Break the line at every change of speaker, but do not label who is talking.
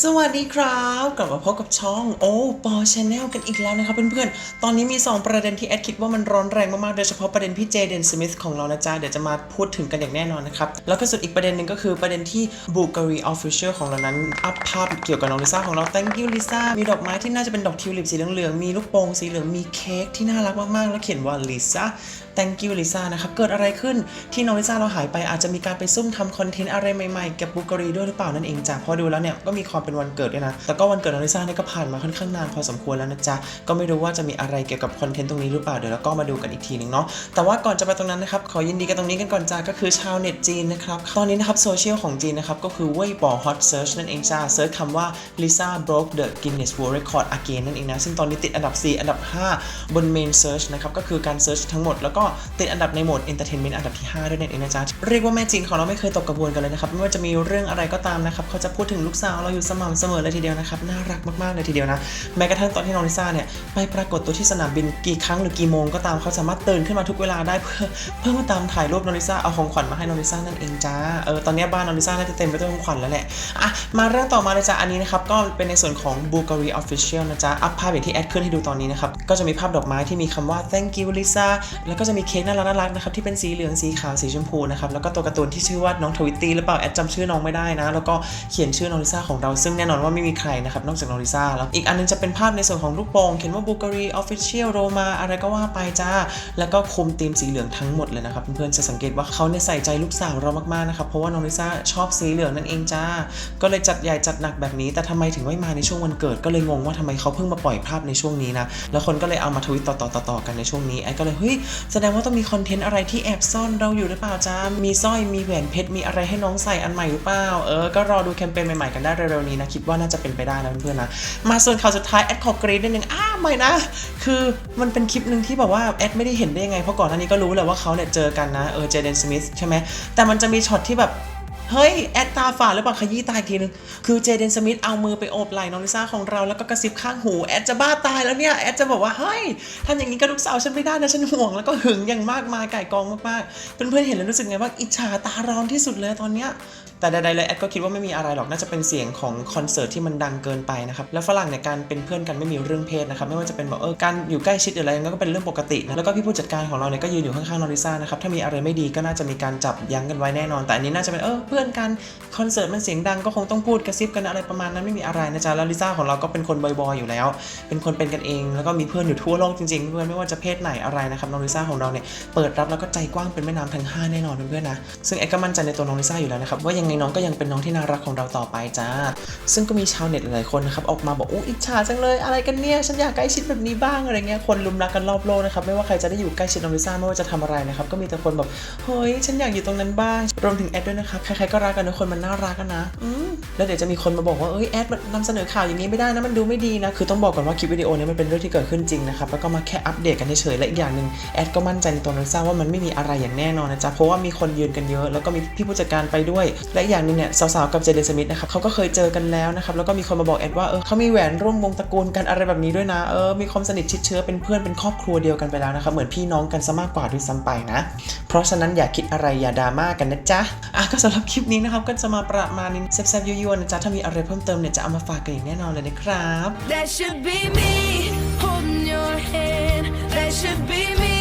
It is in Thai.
สวัสดีครับ กลับมาพบกับช่องโอ้ปอชาแนลกันอีกแล้วนะครับเพื่อนๆ ตอนนี้มี 2 ประเด็นที่แอดคิดว่ามันร้อนแรงมากๆ โดยเฉพาะประเด็นพี่เจเดนสมิธของเรานะจ๊ะ เดี๋ยวจะมาพูดถึงกันอย่างแน่นอนนะครับ แล้วก็ส่วนอีกประเด็นหนึ่งก็คือประเด็นที่บูการีออฟฟิเชียลของเรานั้น อัพภาพเกี่ยวกับน้องลิซ่าของเรา thank you ลิซ่ามีดอกไม้ที่น่าจะเป็นดอกทิวลิปสีเหลืองๆมีลูกโป่งสีเหลืองมีเค้กที่น่ารักมากๆ แล้วเขียนว่าลิซ่า thank you ลิซ่านะครับ เกิดอะไรขึ้นที่น้องลิซ่าเราหายไปอาจจะมีการไปซุ่มทำคอนเทนต์อะไรใหม่ๆเกับบูกรีด้วยหรือเปล่านั่นเองจ้ะพอดูแล้วเนี่ยก็มีความเป็นวันเกิดด้วยนะ แต่ก็วันเกิดน้องลิซ่าเนี่ยก็ผ่านมาค่อนข้างนานพอสมควรแล้วนะจ๊ะ ก็ไม่รู้ว่าจะมีอะไรเกี่ยวกับคอนเทนต์ตรงนี้หรือเปล่าเดี๋ยวเราก็มาดูกันอีกทีหนึงเนาะ แต่ว่าก่อนจะไปตรงนั้นนะครับขอยินดีกันตรงนี้กันก่อนจ้าก็คือชาวเน็ตจีนนะครับ ตอนนี้นะครับโซเชียลของจีนนะครับก็คือเว่ยบอ hot search นั่นเองจ้าเซิร์ชคำว่า Lisa broke the Guinness World Record again นั่นเองนะซึ่งตอนนี้ติดอันดับ 4 อันดับ 5 บน main search นะครับก็คือการ search ทั้งหมดแล้วก็ติดอันดับในโหมด entertainment อันดับที่ 5 ด้วยนั่นเองนะจ๊ะ เรียกว่าแม่จีนของเราไม่เคยตกกระบวนกันเลยนะครับ ไม่ว่าจะมีเรื่องอะไรก็ตามนะครับ เขาจะพูดถึงลูกสาวเราอยู่สม่ำเสมอเลยทีเดียวนะครับ น่ารักมากๆเลยทีเดียวนะ แม้กระทั่งตอนที่น้องลิซ่าเนี่ยไปปรากฏตัวที่สนามบินกี่ครั้งหรือกี่โมงก็ตามเขาสามารถตื่นขึ้นมาทุกเวลาได้เพื่อเพื่อมาตามถ่ายรูปน้องลิซ่าเอาของขวัญมาให้น้องลิซ่านั่นเองจ้า เออตอนนี้บ้านน้องลิซ่าน่าจะเต็มไปด้วยของขวัญแล้วแหละ อะมาเรื่องต่อมาเลยจ้าอันนี้นะครับก็เป็นในส่วนของ Bulgari Official นะจ๊ะอัพภาพอย่างที่แอดขึ้นให้ดูตอนนี้นะครับก็จะมีภาพดอกไม้ที่มีคำว่า thank you Lisa แล้วก็จะมีเค้กน่ารักน่ารักนะครับที่เป็นสีเหลืองสีขาวสีชมพูนะครับแล้วก็ตัวการ์ตูนที่ชื่อว่าน้องทวิตตี้หรือเปล่าแอดจำชื่อน้องไม่ได้นะ แล้วก็เขียนชื่อน้องลิซ่าของเราซึ่งแน่นอนว่าไม่มีใครนะครับนอกจากน้องลิซ่าแล้วอีกอันนึงจะเป็นภาพในส่วนของลูกโป่งเขียนว่า Bulgari Official Roma อะไรก็ว่าไปจ้า แล้วก็คุมธีมสีเหลืองทั้งหมดเลยนะครับเพื่อนๆจะสังเกตว่าเขาเนี่ยใส่ใจลูกสาวเรามากๆนะครับเพราะว่าน้องลิซ่าชอบสีเหลืองนั่นเองจ้า ก็เลยจัดใหญ่จัดหนักแบบนี้ แต่ทำไมถึงไม่มาในช่วงวันเกิดก็เลยงงว่าทำไมเขาเพิ่งมาปล่อยภาพในช่วงนี้นะแล้วคนก็เลยเอามาทวิตต่อๆต่อๆกันในช่วงนี้ไอ้ก็เลยเฮ้ยแสดงว่าต้องมีคอนเทนต์อะไรที่แอบซ่อนเราอยู่หรือเปล่าจ้ามีสร้อยมีแหวนเพชรมีอะไรให้น้องใส่อันใหม่หรือเปล่าเออก็รอดูแคมเปญใหม่ๆกันได้เร็วๆนี้นะคิดว่าน่าจะเป็นไปได้นะเพื่อนๆนะมาส่วนข่าวสุดท้ายแอดขอกรีดนิดนึงอ้าไม่นะ คือมันเป็นคลิปหนึ่งที่แบบว่าแอดไม่ได้เห็นได้ยังไงเพราะก่อนหน้านี้ก็รู้แหละว่าเขาเนี่ยเจอกันนะเออเจเดนสมิธใช่ไหมแต่มันจะมีช็อตที่แบบ เฮ้ย แอดตาฝาดหรือเปล่าขยี้ตาอีกทีนึง คือเจเดนสมิธเอามือไปโอบไหล่น้องลิซ่าของเราแล้วก็กระซิบข้างหู แอดจะบ้าตายแล้วเนี่ย แอดจะบอกว่า เฮ้ยทำอย่างนี้กับลูกสาวฉันไม่ได้นะ ฉันห่วงแล้วก็หึงอย่างมากมายไก่กองมากๆ เพื่อนๆเห็นแล้วรู้สึกไงบ้างอิจฉาตาร้อนที่สุดเลยตอนเนี้ยแต่ใดๆเลยแอดก็คิดว่าไม่มีอะไรหรอกน่าจะเป็นเสียงของคอนเสิร์ตที่มันดังเกินไปนะครับแล้วฝรั่งเนี่ยการเป็นเพื่อนกันไม่มีเรื่องเพศนะครับไม่ว่าจะเป็นแบบเออการอยู่ใกล้ชิดหรืออะไรก็เป็นเรื่องปกตินะแล้วก็พี่ผู้จัดการของเราเนี่ยก็ยืนอยู่ข้างๆนอริซ่านะครับถ้ามีอะไรไม่ดีก็น่าจะมีการจับยั้งกันไว้แน่นอน แต่อันนี้น่าจะเป็นเออเพื่อนกันคอนเสิร์ตมันเสียงดังก็คงต้องพูดกระซิบกันอะไรประมาณนั้นไม่มีอะไรนะจ๊ะแล้วลิซ่าของเราก็เป็นคนบอยๆอยู่แล้ว เป็นคนเป็นกันเองแล้วก็มีเพื่อนอยู่ทั่วโลกจริงๆเพื่อนไม่ว่าจะเพศไหนอะไรนะครับน้องลิซ่าของเราเนี่ยเปิดรับแล้วก็ใจกว้างเป็นแม่น้ำทั้งห้าแน่นอนเพื่อนๆนะซึ่งแอดก็มั่นใจในตัวน้องลิซ่าอยู่แล้วนะครับว่ายังไงน้องก็ยังเป็นน้องที่น่ารักของเราต่อไปจ้า ซึ่งก็มีชาวเน็ตหลายคนนะครับออกมาบอกโอ้อิจฉาจังเลยอะไรกันเนี่ยฉันอยากใกล้ชิดแบบนี้บ้างอะไรเงี้ยคนลุมรักกันรอบโลกนะครับไม่ว่าใครจะได้อยู่ใกล้ชิดน้องลิซ่าไม่ว่าจะทำอะไรนะครับก็มีแต่คนแบบเฮ้ยฉันอยากอยู่ตรงนั้นบ้างรวมถึงแอดด้วยนะครับใครๆก็รักกันนะคนมันน่ารักกันนะอืมแล้วเดี๋ยวจะมีคนมาบอกว่าเอ้ยแอดมันนำเสนอข่าวอย่างนี้ไม่ได้นะมันดูไม่ดีนะคือต้องบอกก่อนว่าคลิปวิดีโอเนี้มันเป็นเรื่องที่เกิดขึ้นจริงนะครับแล้วก็มาแค่อัปเดตกันเฉยๆและอีกอย่างหนึ่งแอดก็มั่นใจในตัวน้องลิซ่าว่ามันไม่มีอะไรอย่างแน่นอนนะจ๊ะเพราะว่ามีคนยืนกันเยอะแล้วก็มีพี่ผู้จัดการไปด้วย และอีกอย่างหนึ่งเนี่ยสาวๆกับเจเดนสมิธนะครับเขาก็เคยเจอกันแล้วนะครับแล้วก็มีคนมาบอกแอดว่าเออเขามีแหวนร่วมวงตระกูลกันอะไรแบบนี้ด้วยนะเออมีความสนิทชิดเชื้อเป็นเพื่อนเป็นครอบครัวเดียวกันไปแล้วนะครับเหมือนพี่น้องกันซะมากกว่าด้วยซ้ำไปนะ เพราะฉะนั้นอย่าคิดอะไรอย่าดราม่ากันนะจ๊ะอะก็สำหรับคลิปนี้นะครับก็จะมาประมาณนี้แซ่บๆยั่วๆนะจ๊ะถ้ามีอะไรเพิ่มเติมเนี่ยจะเอามาฝากกันอย่างแน่นอนเลยนะครับ
That should be me holding your hand. That should be me